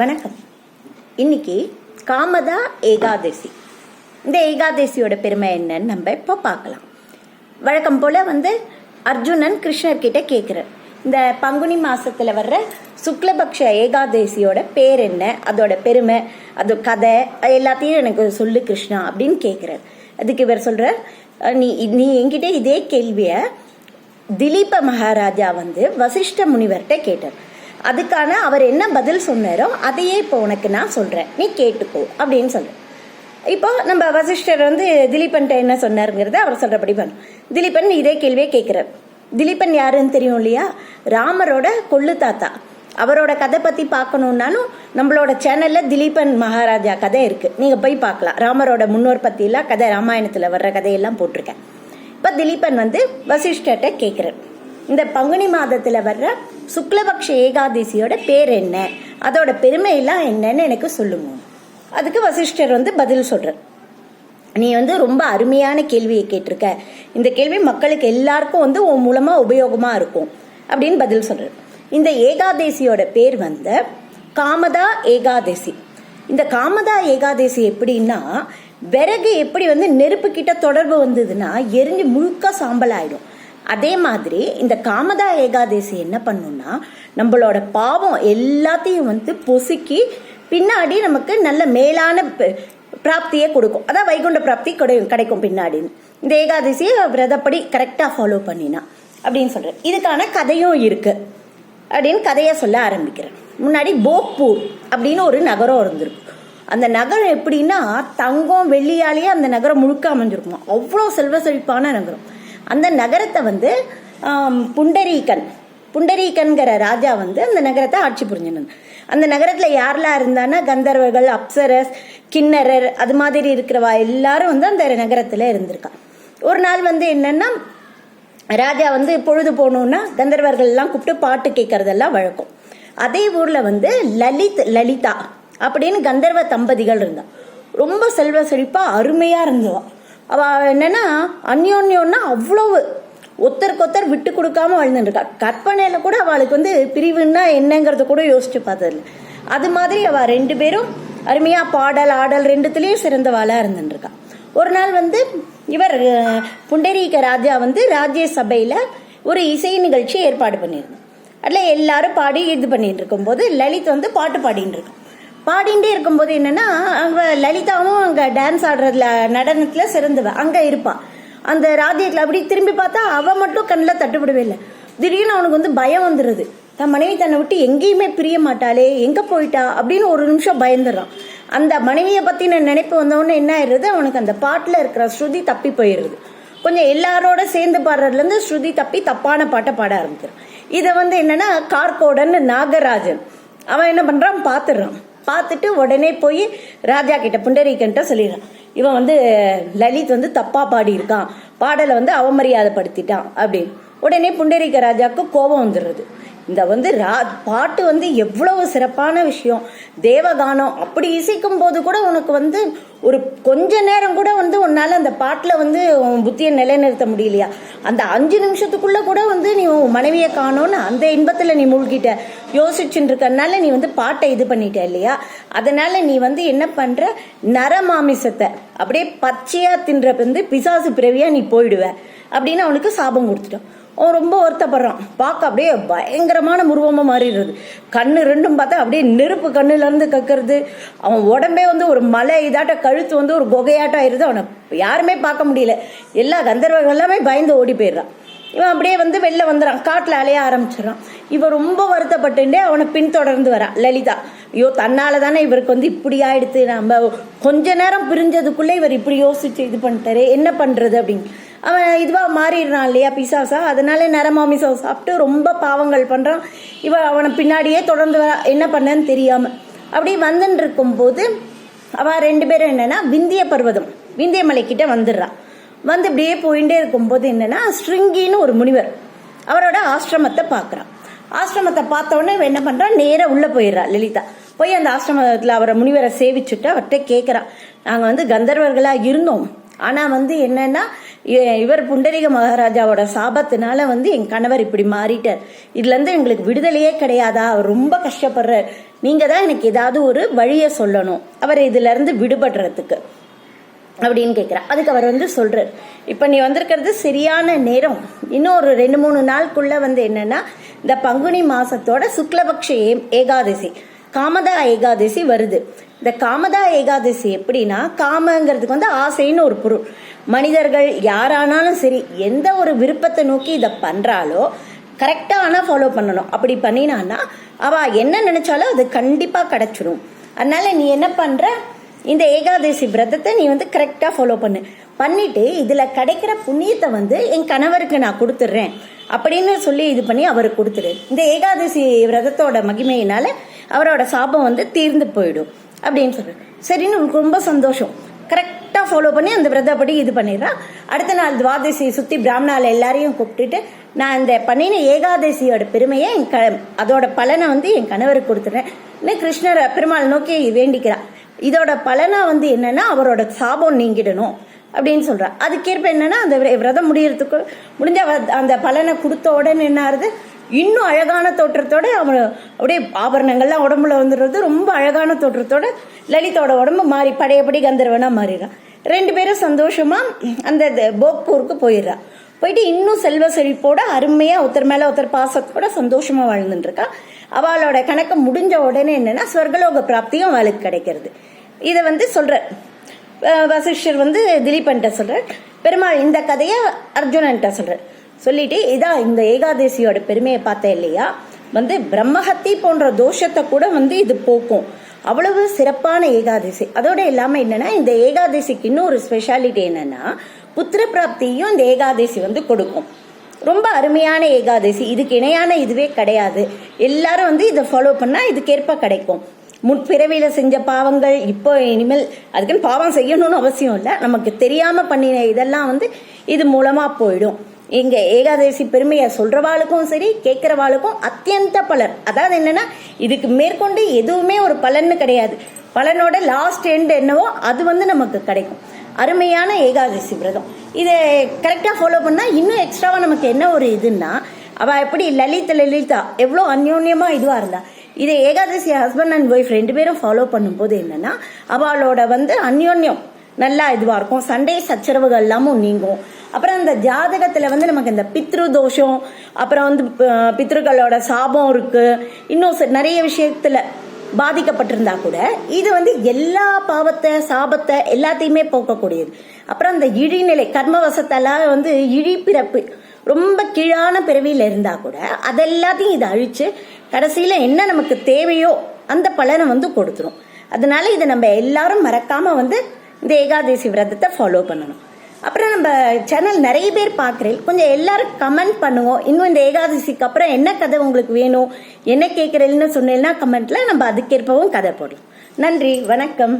வணக்கம். இன்னைக்கு காமதா ஏகாதசி. இந்த ஏகாதசியோட பெருமை என்னன்னு நம்ம இப்போ பார்க்கலாம். வழக்கம் போல் வந்து அர்ஜுனன் கிருஷ்ணர்கிட்ட கேட்குறார் இந்த பங்குனி மாசத்துல வர்ற சுக்லபக்ஷ ஏகாதசியோட பேர் என்ன? அதோட பெருமை அது கதை எல்லாத்தையும் எனக்கு சொல்லு கிருஷ்ணா அப்படின்னு கேட்குறார் அதுக்கு இவர் சொல்கிறார் நீ நீ என்கிட்ட இதே கேள்வியை திலீப மகாராஜா வந்து வசிஷ்ட முனிவர்கிட்ட கேட்டார். அதுக்கான அவர் என்ன பதில் சொன்னாரோ அதையே இப்போ உனக்கு நான் சொல்றேன். நீ கேட்டுக்கோ அப்படின்னு சொல்றேன் இப்போ நம்ம வசிஷ்டர் வந்து திலீபன்ட்ட என்ன சொன்னாருங்கிறத அவர் சொல்றபடி பண்ணும் திலீபன் இதே கேள்வியே கேட்கிறார். திலீபன் யாருன்னு தெரியும் இல்லையா? ராமரோட கொள்ளு தாத்தா. அவரோட கதை பத்தி பார்க்கணுன்னாலும் நம்மளோட சேனல்ல திலீபன் மகாராஜா கதை இருக்கு. நீங்க போய் பார்க்கலாம். ராமரோட முன்னோர் பற்றிலாம் கதை ராமாயணத்துல வர்ற கதையெல்லாம் போட்டிருக்கேன். இப்போ திலீபன் வந்து வசிஷ்டர்கிட்ட கேட்குறார். இந்த பங்குனி மாதத்துல வர்ற சுக்லபக்ஷ ஏகாதசியோட பேர் என்ன? அதோட பெருமையெல்லாம் என்னன்னு எனக்கு சொல்லுங்க. அதுக்கு வசிஷ்டர் வந்து பதில் சொல்கிறார் நீ வந்து ரொம்ப அருமையான கேள்வியை கேட்டிருக்க. இந்த கேள்வி மக்களுக்கு எல்லாருக்கும் வந்து உன் மூலமாக உபயோகமாக இருக்கும் அப்படின்னு பதில் சொல்கிறார் இந்த ஏகாதசியோட பேர் வந்து காமதா ஏகாதசி. இந்த காமதா ஏகாதசி எப்படின்னா விறகு எப்படி வந்து நெருப்பு கிட்ட தொடர்பு வந்ததுன்னா எரிஞ்சு முழுக்க சாம்பல் ஆயிடும் அதே மாதிரி இந்த காமதா ஏகாதசி என்ன பண்ணும்னா நம்மளோட பாவம் எல்லாத்தையும் வந்து பொசுக்கி பின்னாடி நமக்கு நல்ல மேலான ப- பிராப்தியை கொடுக்கும். அதான் வைகுண்ட பிராப்தி கிடை- கிடைக்கும் பின்னாடி. இந்த ஏகாதசியை விரதப்படி கரெக்டாக ஃபாலோ பண்ணினா அப்படின்னு சொல்கிறேன் இதுக்கான கதையும் இருக்குது அப்படின்னு கதையை சொல்ல ஆரம்பிக்கிறேன். முன்னாடி போக்பூர் அப்படின்னு ஒரு நகரம் இருந்திருக்கு. அந்த நகரம் எப்படின்னா தங்கம் வெள்ளியாலேயே அந்த நகரம் முழுக்க அமைஞ்சிருக்குமா? அவ்வளோ செல்வ செழிப்பான நகரம். அந்த நகரத்தை வந்து புண்டரீகன் புண்டரீகன்கிற ராஜா வந்து அந்த நகரத்தை ஆட்சி புரிஞ்சிருந்தாங்க அந்த நகரத்தில் யாரெல்லாம் இருந்தான்னா கந்தர்வர்கள் அப்சரஸ் கிண்ணறர் அது மாதிரி இருக்கிறவா எல்லாரும் வந்து அந்த நகரத்தில் இருந்திருக்கா ஒரு நாள் வந்து என்னன்னா ராஜா வந்து பொழுது போகணுன்னா கந்தர்வர்கள் எல்லாம் கூப்பிட்டு பாட்டு கேட்கறதெல்லாம் வழக்கம். அதே ஊரில் வந்து லலித் லலிதா அப்படின்னு கந்தர்வ தம்பதிகள் இருந்தான். ரொம்ப செல்வ செழிப்பாக அருமையாக இருந்தவா. அவ என்னன்னா அந்யோன்யோன்னா அவ்வளவு ஒருத்தருக்கு ஒருத்தர் விட்டு கொடுக்காம வாழ்ந்துருக்கா கற்பனையில கூட அவளுக்கு வந்து பிரிவுன்னா என்னங்கிறத கூட யோசிச்சு பார்த்ததில்ல. அது மாதிரி அவ ரெண்டு பேரும் அருமையா பாடல் ஆடல் ரெண்டுத்துலயும் சிறந்தவாளா இருந்துருக்கா ஒரு நாள் வந்து இவர் புண்டரீக ராஜா வந்து ராஜ்ய சபையில ஒரு இசை நிகழ்ச்சி ஏற்பாடு பண்ணியிருந்தோம் அதில் எல்லாரும் பாடி இது பண்ணிட்டு இருக்கும்போது லலித் வந்து பாட்டு பாடிட்டு இருக்கான் பாடிண்டே இருக்கும்போது என்னன்னா அங்க லலிதாவும் அங்க டான்ஸ் ஆடுறதுல நடனத்துல சிறந்தவ. அங்க இருப்பாள் அந்த ராஜ்யத்துல அப்படி திரும்பி பார்த்தா அவ மட்டும் கண்ணில் தட்டுப்படவே இல்லை. திடீர்னு அவனுக்கு வந்து பயம் வந்துடுது தன் மனைவி தன்னை விட்டு எங்கேயுமே பிரிய மாட்டாளே எங்க போயிட்டா அப்படின்னு ஒரு நிமிஷம் பயந்துடுறான். அந்த மனைவியை பத்தின நினைப்பு வந்தவொடனே என்ன ஆயிடுறது அவனுக்கு அந்த பாட்டுல இருக்கிற ஸ்ருதி தப்பி போயிடுது கொஞ்சம் எல்லாரோட சேர்ந்து பாடுறதுலேருந்து ஸ்ருதி தப்பி தப்பான பாட்டை பாட ஆரம்பிக்கிறான். இதை வந்து என்னன்னா கார்கோடன் நாகராஜன். அவன் என்ன பண்ணுறான் பார்த்துடுறான். பார்த்துட்டு உடனே போய் ராஜா கிட்ட புண்டரீகன்ட்ட சொல்லிடுறான். இவன் வந்து லலித் வந்து தப்பா பாடி இருக்கான் பாடலை வந்து அவமரியாதைப்படுத்திட்டான் அப்படின்னு. உடனே புண்டரீக ராஜாவுக்கு கோபம் வந்துடுறது. இந்த வந்து ரா பாட்டு வந்து எவ்வளவு சிறப்பான விஷயம். தேவகானம் அப்படி இசைக்கும் போது கூட உனக்கு வந்து ஒரு கொஞ்ச நேரம் கூட வந்து உன்னால் அந்த பாட்டில் வந்து உன் புத்தியை நிலைநிறுத்த முடியலையா? அந்த அஞ்சு நிமிஷத்துக்குள்ளே கூட வந்து நீ உன் மனைவியை காணோன்னு அந்த இன்பத்தில் நீ மூழ்கிட்ட. யோசிச்சுட்டு இருக்கறனால நீ வந்து பாட்டை இது பண்ணிட்ட இல்லையா? அதனால் நீ வந்து என்ன பண்ணுற நரமாமிசத்தை அப்படியே பச்சையாக தின்ற வந்து பிசாசு பிறவியாக நீ போயிடுவ. அப்படின்னு அவனுக்கு சாபம் கொடுத்துட்டோம். அவன் ரொம்ப வருத்தப்படுறான். பார்க்க அப்படியே பயங்கரமான உருவமாக மாறிடுறது. கண்ணு ரெண்டும் பார்த்தா அப்படியே நெருப்பு கண்ணுலேருந்து கக்கிறது. அவன் உடம்பே வந்து ஒரு மலை இதாட்ட கழுத்து வந்து ஒரு குகையாட்டம் ஆயிடுது அவனை யாருமே பார்க்க முடியல. எல்லா கந்தர்வர்கள் எல்லாமே பயந்து ஓடி போயிடுறான். இவன் அப்படியே வந்து வெளில வந்துடுறான் காட்டில் அலைய ஆரம்பிச்சிடறான். இவன் ரொம்ப வருத்தப்பட்டுட்டே அவனை பின்தொடர்ந்து வரான். லலிதா ஐயோ தன்னால தானே இவருக்கு வந்து இப்படி ஆயிடுத்து. நம்ம கொஞ்ச நேரம் பிரிஞ்சதுக்குள்ளே இவர் இப்படி யோசிச்சு இது பண்ணிட்டாரு. என்ன பண்ணுறது அப்படின்னு. அவன் இதுவாக மாறிடுறான் இல்லையா பிசாசா? அதனால நரமாமிசம் சாப்பிட்டு ரொம்ப பாவங்கள் பண்ணுறான் இவன் அவனை பின்னாடியே தொடர்ந்து வரா என்ன பண்ணன்னு தெரியாம. அப்படி வந்துன்னு இருக்கும்போது அவன் ரெண்டு பேரும் என்னன்னா விந்திய பர்வதம் விந்திய மலைக்கிட்ட வந்துடுறான் வந்து இப்படியே போயிட்டே இருக்கும்போது என்னன்னா ஸ்ருங்கின்னு ஒரு முனிவர் அவரோட ஆசிரமத்தை பார்க்குறான். ஆசிரமத்தை பார்த்த என்ன பண்ணுறான் நேராக உள்ளே போயிடுறா லலிதா. போய் அந்த ஆசிரமத்தில் அவரை முனிவரை சேவிச்சுட்டு அவர்கிட்ட கேட்குறான் நாங்கள் வந்து கந்தர்வர்களாக இருந்தோம். ஆனா வந்து என்னன்னா இ- இவர் புண்டரிக மகாராஜாவோட சாபத்தினால வந்து என் கணவர் இப்படி மாறிட்டார். இதுல இருந்து எங்களுக்கு விடுதலையே கிடையாதா? அவர் ரொம்ப கஷ்டப்படுறார். நீங்க தான் எனக்கு ஏதாவது ஒரு வழியை சொல்லணும். அவர் இதுல இருந்து விடுபடுறதுக்கு. அப்படின்னு கேட்குறா அதுக்கு அவர் வந்து சொல்றார். இப்போ நீ வந்திருக்கிறது சரியான நேரம். இன்னும் ஒரு ரெண்டு மூணு நாளுக்குள்ள வந்து என்னன்னா இந்த பங்குனி மாசத்தோட சுக்லபக்ஷ ஏ- ஏகாதசி காமதா ஏகாதசி வருது. இந்த காமதா ஏகாதசி எப்படின்னா காமங்கிறதுக்கு வந்து ஆசைன்னு ஒரு பொருள். மனிதர்கள் யாரானாலும் சரி எந்த ஒரு விருப்பத்தை நோக்கி இதை பண்ணுறாலோ கரெக்டாக ஆனால் ஃபாலோ பண்ணணும். அப்படி பண்ணினான்னா அவள் என்ன நினச்சாலும் அது கண்டிப்பாக கிடச்சிடும் அதனால் நீ என்ன பண்ணுற இந்த ஏகாதசி விரதத்தை நீ வந்து கரெக்டாக ஃபாலோ பண்ணு. பண்ணிட்டு இதில் கிடைக்கிற புண்ணியத்தை வந்து என் கணவருக்கு நான் கொடுத்துட்றேன். அப்படின்னு சொல்லி இது பண்ணி அவருக்கு கொடுத்துரு இந்த ஏகாதசி விரதத்தோட மகிமையினால் அவரோட சாபம் வந்து தீர்ந்து போயிடும். அப்படின்னு சொல்கிறேன் சரின்னு உனக்கு ரொம்ப சந்தோஷம். கரெக்டாக ஃபாலோ பண்ணி அந்த விரதப்படி இது பண்ணிடுறான் அடுத்த நாள் துவாதசி சுற்றி பிராமணால் எல்லாரையும் கூப்பிட்டுட்டு நான் இந்த பண்ணின ஏகாதசியோட பெருமையை என் க அதோட பலனை வந்து என் கணவருக்கு கொடுத்துட்றேன் இன்னும் கிருஷ்ணரை பெருமாள் நோக்கி வேண்டிக்கிறான் இதோட பலனாக வந்து என்னன்னா அவரோட சாபம் நீங்கிடணும் அப்படின்னு சொல்கிறான் அதுக்கேற்ப என்னன்னா அந்த விரதம் முடியறதுக்கு முடிஞ்ச அந்த பலனை கொடுத்த உடனே என்ன ஆகுது இன்னும் அழகான தோற்றத்தோட அவன் அப்படியே ஆபரணங்கள்லாம் உடம்புல வந்துடுறது ரொம்ப அழகான தோற்றத்தோட லலிதோட உடம்பு மாறி பழையபடி கந்தர்வனா மாறிடுறான் ரெண்டு பேரும் சந்தோஷமாக அந்த போக்பூருக்கு போயிடுறான் போயிட்டு இன்னும் செல்வ செழிப்போட அருமையாக ஒருத்தர் மேலே ஒருத்தர் பாசத்தோட சந்தோஷமாக வாழ்ந்துட்டுருக்கா அவளோட கணக்கு முடிஞ்ச உடனே என்னென்னா ஸ்வர்கலோக பிராப்தியும் அவளுக்கு கிடைக்கிறது. இதை வந்து சொல்ற வசிஷ்டர் வந்து திலீபன்ட்ட சொல்கிறார் பெருமாள் இந்த கதையை அர்ஜுனன்ட்ட சொல்கிறார் சொல்லிட்டு இதான் இந்த ஏகாதசியோட பெருமையை பார்த்தேன் இல்லையா? வந்து பிரம்மஹத்தி போன்ற தோஷத்தை கூட வந்து இது போக்கும். அவ்வளவு சிறப்பான ஏகாதசி. அதோட இல்லாமல் என்னன்னா இந்த ஏகாதசிக்கு இன்னும் ஒரு ஸ்பெஷாலிட்டி என்னன்னா புத்திர பிராப்தியும் இந்த ஏகாதசி வந்து கொடுக்கும். ரொம்ப அருமையான ஏகாதசி. இதுக்கு இணையான இதுவே கிடையாது. எல்லாரும் வந்து இதை ஃபாலோ பண்ணால் இதுக்கேற்ப கிடைக்கும். முற்பிறவியில் செஞ்ச பாவங்கள் இப்போ இனிமேல் அதுக்குன்னு பாவம் செய்யணும்னு அவசியம் இல்லை. நமக்கு தெரியாமல் பண்ணின இதெல்லாம் வந்து இது மூலமாக போயிடும். இங்க ஏகாதசி பெருமையை சொல்றவாளுக்கும் சரி கேட்கிறவாளுக்கும் அத்தியந்த பலன். அதாவது என்னன்னா இதுக்கு மேற்கொண்டு எதுவுமே ஒரு பலன்னு கிடையாது. பலனோட லாஸ்ட் எண்ட் என்னவோ அது வந்து நமக்கு கிடைக்கும். அருமையான ஏகாதசி விரதம். இதை கரெக்டாக ஃபாலோ பண்ணால் இன்னும் எக்ஸ்ட்ராவாக நமக்கு என்ன ஒரு இதுன்னா அவள் எப்படி லலித் லலிதா எவ்வளோ அந்யோன்யமாக இதுவாக இருந்தா. இதை ஏகாதசி ஹஸ்பண்ட் அண்ட் ஒய்ஃப் ரெண்டு பேரும் ஃபாலோ பண்ணும்போது என்னன்னா அவளோட வந்து அந்யோன்யம் நல்லா இதுவாக இருக்கும். சண்டை சச்சரவுகள் எல்லாமும் நீங்கும். அப்புறம் அந்த ஜாதகத்தில் வந்து நமக்கு இந்த பித்ரு தோஷம் அப்புறம் வந்து பித்ருக்களோட சாபம் இருக்குது இன்னும் நிறைய விஷயத்தில் பாதிக்கப்பட்டிருந்தா கூட இது வந்து எல்லா பாவத்தை சாபத்தை எல்லாத்தையுமே போக்கக்கூடியது. அப்புறம் அந்த இழிநிலை கர்மவசத்தெல்லாம் வந்து இழி பிறப்பு ரொம்ப கீழான பிறவியில் இருந்தா கூட அதெல்லாத்தையும் இதை அழிச்சு கடைசியில் என்ன நமக்கு தேவையோ அந்த பலனை வந்து கொடுத்துரும். அதனால இதை நம்ம எல்லாரும் மறக்காம வந்து இந்த ஏகாதசி விரதத்தை ஃபாலோ பண்ணணும். அப்புறம் நம்ம சேனல் நிறைய பேர் பார்க்குறேன். கொஞ்சம் எல்லாரும் கமெண்ட் பண்ணுவோம் இன்னும் இந்த ஏகாதசிக்கு அப்புறம் என்ன கதை உங்களுக்கு வேணும்? என்ன கேட்குறீங்கன்னு சொன்னீங்கன்னா கமெண்ட்ல நம்ம அதுக்கேற்பவும் கதை போடலாம். நன்றி வணக்கம்.